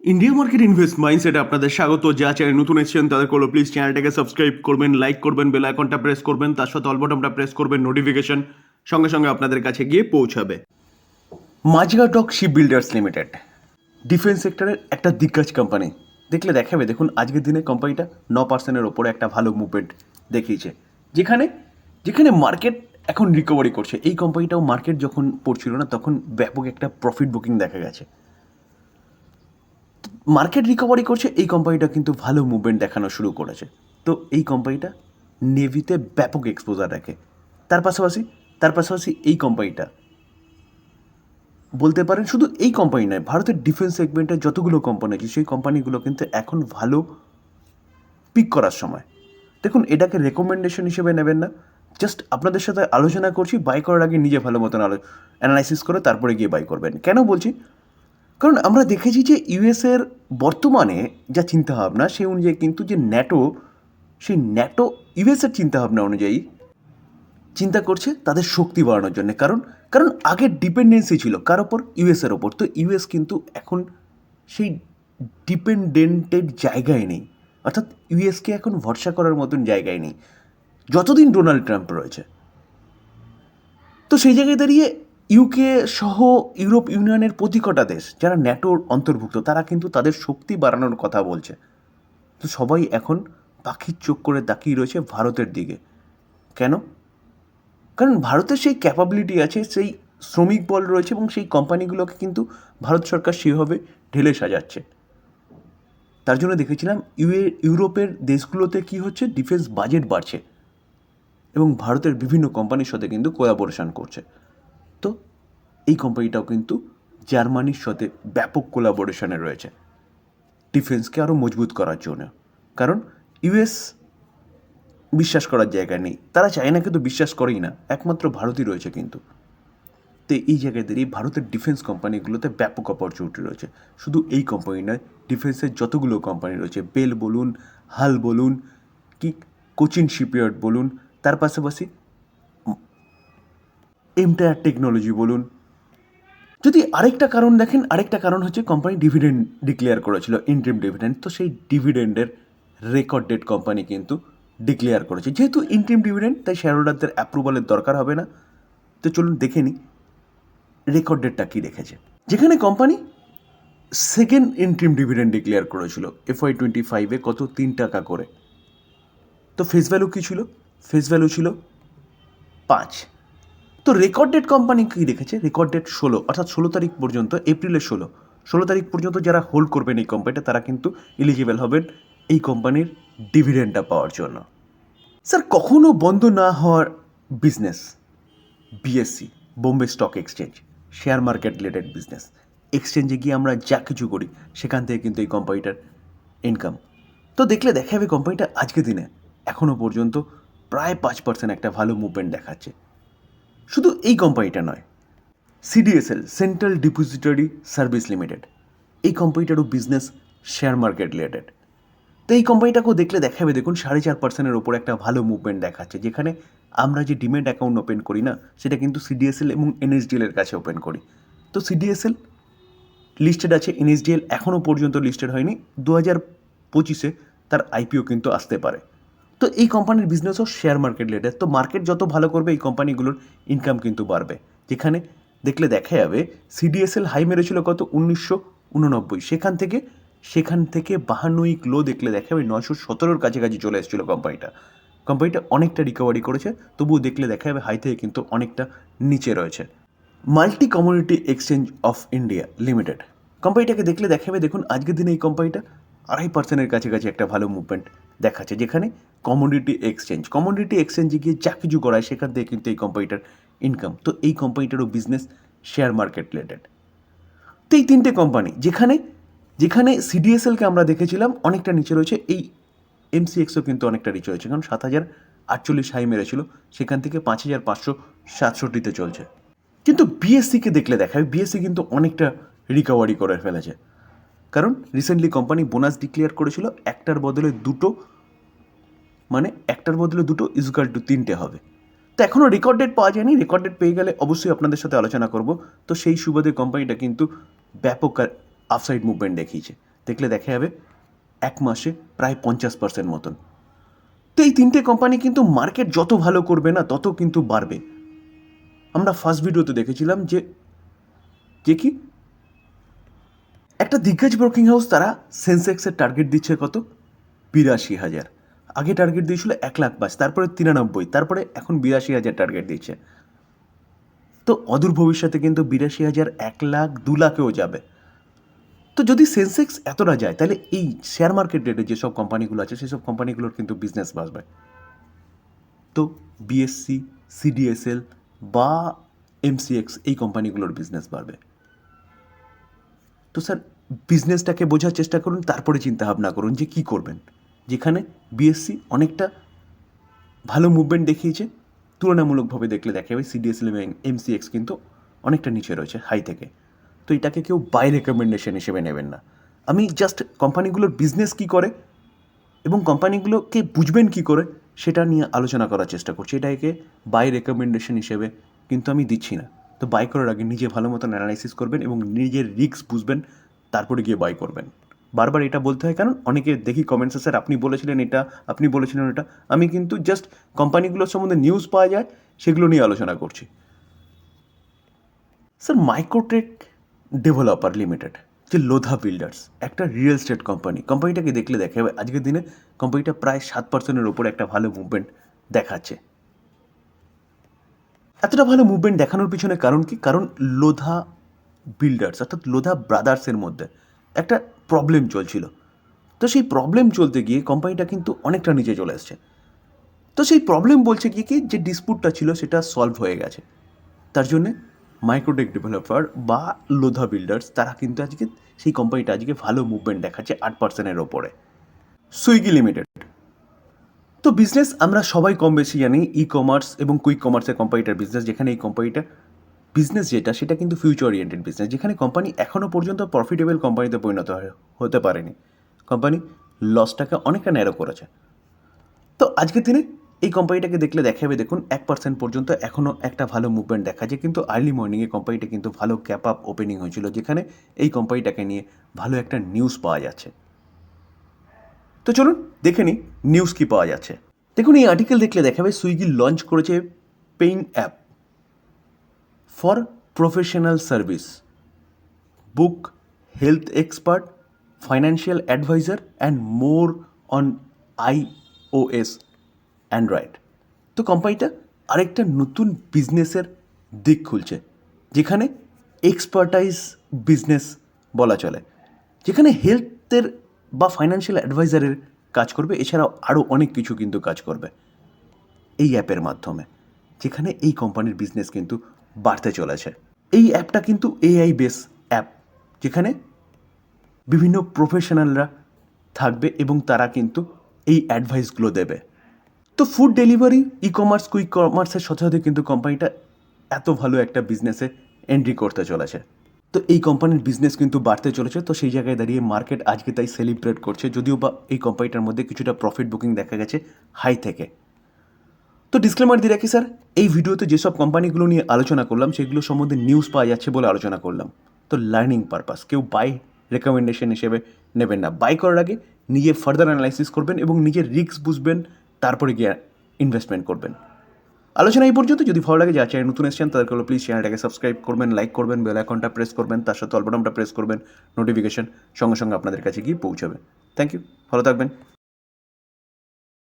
India market invest মাইন্ডসেটে আপনাদের স্বাগত। যা চ্যানেল নতুন এসেছেন তাদের করল প্লিজ চ্যানেলটাকে সাবস্ক্রাইব করবেন লাইক করবেন বেল আইকনটা প্রেস করবেন, তার সাথে অল বাটনটা প্রেস করবেন নোটিফিকেশন সঙ্গে সঙ্গে আপনাদের কাছে গিয়ে পৌঁছাবে। মাঝগাটক শিপ বিল্ডার্স লিমিটেড ডিফেন্স সেক্টরের একটা দিগ্গজ কোম্পানি দেখলে দেখাবে, দেখুন, আজকের দিনে কোম্পানিটা ন পার্সেন্টের ওপরে একটা ভালো মুভমেন্ট দেখিয়েছে। যেখানে যেখানে মার্কেট এখন রিকভারি করছে। এই কোম্পানিটাও মার্কেট যখন পড়ছিল না, তখন ব্যাপক একটা প্রফিট বুকিং দেখা গেছে। মার্কেট রিকভারি করছে, এই কোম্পানিটা কিন্তু ভালো মুভমেন্ট দেখানো শুরু করেছে। তো এই কোম্পানিটা নেভিতে ব্যাপক এক্সপোজার রাখে। তার পাশাপাশি তার পাশাপাশি এই কোম্পানিটা বলতে পারেন শুধু এই কোম্পানি নয়, ভারতের ডিফেন্স সেগমেন্টের যতগুলো কোম্পানি আছে, সেই কোম্পানিগুলো কিন্তু এখন ভালো পিক করার সময়। দেখুন, এটাকে রেকমেন্ডেশন হিসেবে নেবেন না। জাস্ট আপনাদের সাথে আলোচনা করছি বাই করার আগে নিজে ভালো মতন আলো অ্যানালাইসিস করে তারপরে গিয়ে বাই করবেন। কেন বলছি? কারণ আমরা দেখেছি যে ইউএসের বর্তমানে যা চিন্তাভাবনা সেই অনুযায়ী কিন্তু যে ন্যাটো, সেই ন্যাটো ইউএসের চিন্তাভাবনা অনুযায়ী চিন্তা করছে তাদের শক্তি বাড়ানোর জন্য। কারণ কারণ আগে ডিপেন্ডেন্সি ছিল কার ওপর? ইউএসের ওপর। তো ইউএস কিন্তু এখন সেই ডিপেন্ডেন্টের জায়গায় নেই। অর্থাৎ ইউএসকে এখন ভরসা করার মতন জায়গায় নেই। যতদিন ডোনাল্ড ট্রাম্প রয়েছে। তো সেই জায়গায় দাঁড়িয়ে ইউকে সহ ইউরোপ ইউনিয়নের প্রতি কটা দেশ যারা ন্যাটোর অন্তর্ভুক্ত, তারা কিন্তু তাদের শক্তি বাড়ানোর কথা বলছে। তো সবাই এখন পাখির চোখ করে তাকিয়ে রয়েছে ভারতের দিকে। কেন? কারণ ভারতের সেই ক্যাপাবিলিটি আছে, সেই শ্রমিক বল রয়েছে এবং সেই কোম্পানিগুলোকে কিন্তু ভারত সরকার সেভাবে ঢেলে সাজাচ্ছে। তার জন্য দেখেছিলাম ইউএ ইউরোপের দেশগুলোতে কি হচ্ছে? ডিফেন্স বাজেট বাড়ছে এবং ভারতের বিভিন্ন কোম্পানির সাথে কিন্তু কোলাবোরেশন করছে। তো এই কোম্পানিটাও কিন্তু জার্মানির সাথে ব্যাপক কোলাবোরেশনে রয়েছে। ডিফেন্সকে আরও মজবুত করার জন্য। কারণ ইউএস বিশ্বাস করার জায়গা নেই। তারা চায়নাকে তো বিশ্বাস করেই না। একমাত্র ভারতই রয়েছে কিন্তু। তো এই জায়গায় দাঁড়িয়ে ভারতের ডিফেন্স কোম্পানিগুলোতে ব্যাপক অপরচুনিটি রয়েছে। শুধু এই কোম্পানি নয় ডিফেন্সের যতগুলো কোম্পানি রয়েছে বেল বলুন হাল বলুন, কি কোচিন শিপইয়ার্ড বলুন, তার পাশাপাশি এমটায়ার টেকনোলজি বলুন। যদি আরেকটা কারণ দেখেন, আরেকটা কারণ হচ্ছে কোম্পানি ডিভিডেন্ড ডিক্লেয়ার করেছিল ইন্ট্রিম ডিভিডেন্ড তো সেই ডিভিডেন্ডের রেকর্ড ডেট কোম্পানি কিন্তু ডিক্লেয়ার করেছে। যেহেতু ইন্ট্রিম ডিভিডেন্ড তাই শেয়ার হোল্ডারদের অ্যাপ্রুভালের দরকার হবে না। তো চলুন দেখে নিই রেকর্ড ডেটটা কী রেখেছে। যেখানে company second interim dividend declare করেছিল এফআই টোয়েন্টি ফাইভে কত? তিন টাকা করে। তো ফেস ভ্যালু কী ছিল? ফেস ভ্যালু ছিল পাঁচ। তো রেকর্ড ডেট কোম্পানি কী রেখেছে? রেকর্ড ডেট ষোলো, অর্থাৎ ষোলো তারিখ পর্যন্ত, এপ্রিলের ষোলো। ষোলো তারিখ পর্যন্ত যারা হোল্ড করবেন এই কোম্পানিটা তারা কিন্তু এলিজিবল হবেন এই কোম্পানির ডিভিডেন্ডটা পাওয়ার জন্য। স্যার, কখনো বন্ধ না হওয়ার business BSC Bombay stock exchange share market related business এক্সচেঞ্জে গিয়ে আমরা যা কিছু করি, সেখান থেকে কিন্তু এই কোম্পানিটার ইনকাম তো দেখলে, দেখা যাবে কোম্পানিটা আজকে দিনে। এখনও পর্যন্ত প্রায় পাঁচ পার্সেন্ট একটা ভালো মুভমেন্ট দেখাচ্ছে। শুধু এই কোম্পানিটা নয় CDSL central depository service limited এই কোম্পানিটারও বিজনেস শেয়ার মার্কেট রিলেটেড তো এই কোম্পানিটাকেও দেখলে দেখাবে, দেখুন, সাড়ে চার পার্সেন্টের ওপর একটা ভালো মুভমেন্ট দেখাচ্ছে, যেখানে আমরা যে ডিমেট অ্যাকাউন্ট ওপেন করি না, সেটা কিন্তু সিডিএসএল এবং এনএসডিএল এর কাছে ওপেন করি। তো সিডিএসএল লিস্টেড আছে এনএসডিএল এখনও পর্যন্ত লিস্টেড হয়নি, দু হাজার পঁচিশে তার আইপিও কিন্তু আসতে পারে। তো এই কোম্পানির বিজনেসও শেয়ার মার্কেট রিলেটেড তো মার্কেট যত ভালো করবে, এই কোম্পানিগুলোর ইনকাম কিন্তু বাড়বে। যেখানে দেখলে দেখা যাবে সিডিএসএল হাই মেরেছিল কত? উনিশশো উননব্বই। সেখান থেকে সেখান থেকে বাহান্ন লো দেখলে দেখা যাবে, নয়শো সতেরোর কাছাকাছি চলে এসেছিল কোম্পানিটা কোম্পানিটা অনেকটা রিকভারি করেছে, তবুও দেখলে দেখা যাবে হাই থেকে কিন্তু অনেকটা নিচে রয়েছে। Multi community exchange of India limited কোম্পানিটাকে দেখলে দেখা যাবে, দেখুন আজকের দিনে এই কোম্পানিটা আড়াই পার্সেন্টের কাছাকাছি একটা ভালো মুভমেন্ট দেখাচ্ছে, যেখানে কমোডিটি এক্সচেঞ্জ কমোডিটি এক্সচেঞ্জে গিয়ে যা কিছু করায় সেখান থেকে কিন্তু এই কোম্পানিটার ইনকাম তো এই কোম্পানিটারও বিজনেস শেয়ার মার্কেট রিলেটেড তো এই তিনটে কোম্পানি যেখানে যেখানে সিডিএসএলকে আমরা দেখেছিলাম, অনেকটা নিচে রয়েছে, এই এমসিএক্সও কিন্তু অনেকটা নিচে রয়েছে, কারণ সাত হাজার আটচল্লিশ হাই মেরেছিল সেখান থেকে পাঁচ হাজার পাঁচশো সাতষট্টিতে চলছে। কিন্তু বিএসসিকে দেখলে দেখা বিএসসি কিন্তু অনেকটা রিকভারি করে ফেলেছে। কারণ রিসেন্টলি কোম্পানি বোনাস ডিক্লেয়ার করেছিল, একটার বদলে দুটো মানে একটার বদলে দুটো ইজুকাল টু তিনটে হবে। তো এখনও রেকর্ড ডেট পাওয়া যায়নি রেকর্ড ডেট পেয়ে গেলে অবশ্যই আপনাদের সাথে আলোচনা করব। তো সেই সুবাদে কোম্পানিটা কিন্তু ব্যাপক আপসাইড মুভমেন্ট দেখিয়েছে। দেখলে দেখা যাবে, এক মাসে প্রায় পঞ্চাশ পার্সেন্ট মতন। তো এই তিনটে কোম্পানি কিন্তু মার্কেট যত ভালো করবে না, তত কিন্তু বাড়বে। আমরা ফার্স্ট ভিডিওতে দেখেছিলাম যে যে কি? একটা দিগ্গজ ব্রোকিং হাউস তারা সেন্সেক্সের টার্গেট দিচ্ছে কত? বিরাশি হাজার। আগে টার্গেট দিয়েছিল এক লাখ পাঁচ, তারপরে তিরানব্বই, তারপরে এখন বিরাশি হাজার টার্গেট দিচ্ছে। তো অদূর ভবিষ্যতে কিন্তু বিরাশি হাজার এক লাখ, দু লাখেও যাবে। তো যদি সেন্সেক্স এতটা যায়, তাহলে এই শেয়ার মার্কেট রেটে যেসব কোম্পানিগুলো আছে সেসব কোম্পানিগুলোর কিন্তু বিজনেস বাড়বে তো বিএসসি সিডিএসএল বা এমসিএক্স এই কোম্পানিগুলোর বিজনেস বাড়বে। তো স্যার বিজনেসটাকে বোঝার চেষ্টা করুন, তারপরে চিন্তা ভাবনা করুন যে কী করবেন। যেখানে বিএসসি অনেকটা ভালো মুভমেন্ট দেখিয়েছে, তুলনামূলকভাবে দেখলে দেখা যাবে সিডিএসএল এবং এমসিএক্স কিন্তু অনেকটা নিচে রয়েছে হাই থেকে। তো এটাকে কেউ বাই রেকমেন্ডেশন হিসেবে নেবেন না। আমি জাস্ট কোম্পানিগুলোর বিজনেস কী করে এবং কোম্পানিগুলোকে বুঝবেন কী করে, সেটা নিয়ে আলোচনা করার চেষ্টা করছি। এটাকে বাই রেকমেন্ডেশন হিসেবে কিন্তু আমি দিচ্ছি না। তো বাই করার আগে নিজে ভালো মতন অ্যানালাইসিস করবেন এবং নিজের রিস্ক বুঝবেন, তারপরে গিয়ে বাই করবেন। বারবার এটা বলতে হয়, কারণ অনেকে দেখি কমেন্টসে স্যার আপনি বলেছিলেন এটা, আপনি বলেছিলেন এটা আমি কিন্তু জাস্ট কোম্পানিগুলোর সম্বন্ধে নিউজ পাওয়া যায়, সেগুলো নিয়ে আলোচনা করছি। স্যার মাইক্রোটেক ডেভেলপার লিমিটেড যে লোধা বিল্ডার্স একটা রিয়েল স্টেট কোম্পানি কোম্পানিটাকে দেখলে দেখা? আজকের দিনে কোম্পানিটা প্রায় সাত পার্সেন্টের ওপরে একটা ভালো মুভমেন্ট দেখাচ্ছে। এতটা ভালো মুভমেন্ট দেখানোর পিছনে কারণ কি? কারণ লোধা বিল্ডার্স অর্থাৎ লোধা ব্রাদার্সের মধ্যে একটা প্রবলেম চলছিল। তো সেই প্রবলেম চলতে গিয়ে কোম্পানিটা কিন্তু অনেকটা নিচে চলে এসছে। তো সেই প্রবলেম বলছে কি কি? যে ডিসপুটটা ছিল সেটা সলভ হয়ে গেছে। তার জন্যে মাইক্রোটেক ডেভেলপার বা লোধা বিল্ডার্স তারা কিন্তু আজকে, সেই কোম্পানিটা আজকে ভালো মুভমেন্ট দেখাচ্ছে আট পার্সেন্টের ওপরে। সুইগি লিমিটেড তো বিজনেস আমরা সবাই কম বেশি জানি ই কমার্স এবং কুইক কমার্সের কোম্পানিটার বিজনেস যেখানে এই কোম্পানিটা বিজনেস যেটা, সেটা কিন্তু ফিউচার ওরিয়েন্টেড বিজনেস যেখানে কোম্পানি এখনও পর্যন্ত প্রফিটেবল কোম্পানিতে পরিণত হতে পারেনি। কোম্পানি লসটাকে অনেকটা ন্যারো করেছে। তো আজকের দিনে এই কোম্পানিটাকে দেখলে দেখাবে, দেখুন, এক পার্সেন্ট পর্যন্ত এখনও একটা ভালো মুভমেন্ট দেখা যায়, কিন্তু আর্লি মর্নিংয়ে কোম্পানিটা কিন্তু ভালো ক্যাপ আপ ওপেনিং হয়েছিল, যেখানে এই কোম্পানিটাকে নিয়ে ভালো একটা নিউজ পাওয়া যাচ্ছে। তো চলুন দেখে নিই নিউজ কি পাওয়া যাচ্ছে। দেখুন, এই আর্টিকেল দেখলে দেখাবে সুইগি লঞ্চ করেছে paying app for professional service book health expert financial adviser and more on I O S android তো কোম্পানিটা আরেকটা নতুন বিজনেসের দিক খুলছে, যেখানে এক্সপার্টাইজ বিজনেস বলা চলে। যেখানে হেলথের বা ফাইন্যান্সিয়াল অ্যাডভাইজারের কাজ করবে, এছাড়াও আরও অনেক কিছু কিন্তু কাজ করবে এই অ্যাপের মাধ্যমে, যেখানে এই কোম্পানির বিজনেস কিন্তু বাড়তে চলেছে। এই অ্যাপটা কিন্তু এআই বেস অ্যাপ যেখানে বিভিন্ন প্রফেশনালরা থাকবে এবং তারা কিন্তু এই অ্যাডভাইসগুলো দেবে। তো food delivery e commerce quick কমার্সের সাথে সাথে কিন্তু কোম্পানিটা এত ভালো একটা বিজনেসে এন্ট্রি করতে চলেছে। তো এই কোম্পানির বিজনেস কিন্তু বাড়তে চলেছে, তো সেই জায়গায় দাঁড়িয়ে মার্কেট আজকে তাই সেলিব্রেট করছে, যদিও বা এই কোম্পানিটার মধ্যে কিছুটা প্রফিট বুকিং দেখা গেছে হাই থেকে। তো ডিসক্লেমার দিয়ে রাখি স্যার এই ভিডিওতে যেসব কোম্পানিগুলো নিয়ে আলোচনা করলাম, সেগুলো সম্বন্ধে নিউজ পাওয়া যাচ্ছে বলে আলোচনা করলাম। তো লার্নিং পারপাস কেউ বাই রেকমেন্ডেশন হিসেবে নেবেন না। বাই করার আগে নিজে ফার্দার অ্যানালাইসিস করবেন এবং নিজের রিস্ক বুঝবেন, তারপরে গিয়ে ইনভেস্টমেন্ট করবেন। আলোচনা এই পর্যন্ত। যদি ভালো লাগে যা চ্যানেল নতুন এসেছেন, তাদেরকে প্লিজ চ্যানেলটাকে সাবস্ক্রাইব করবেন লাইক করবেন বেল আইকনটা প্রেস করবেন, তার সাথে অল্পনামটা প্রেস করবেন নোটিফিকেশন সঙ্গে সঙ্গে আপনাদের কাছে গিয়ে পৌঁছাবে। থ্যাংক ইউ ভালো থাকবেন।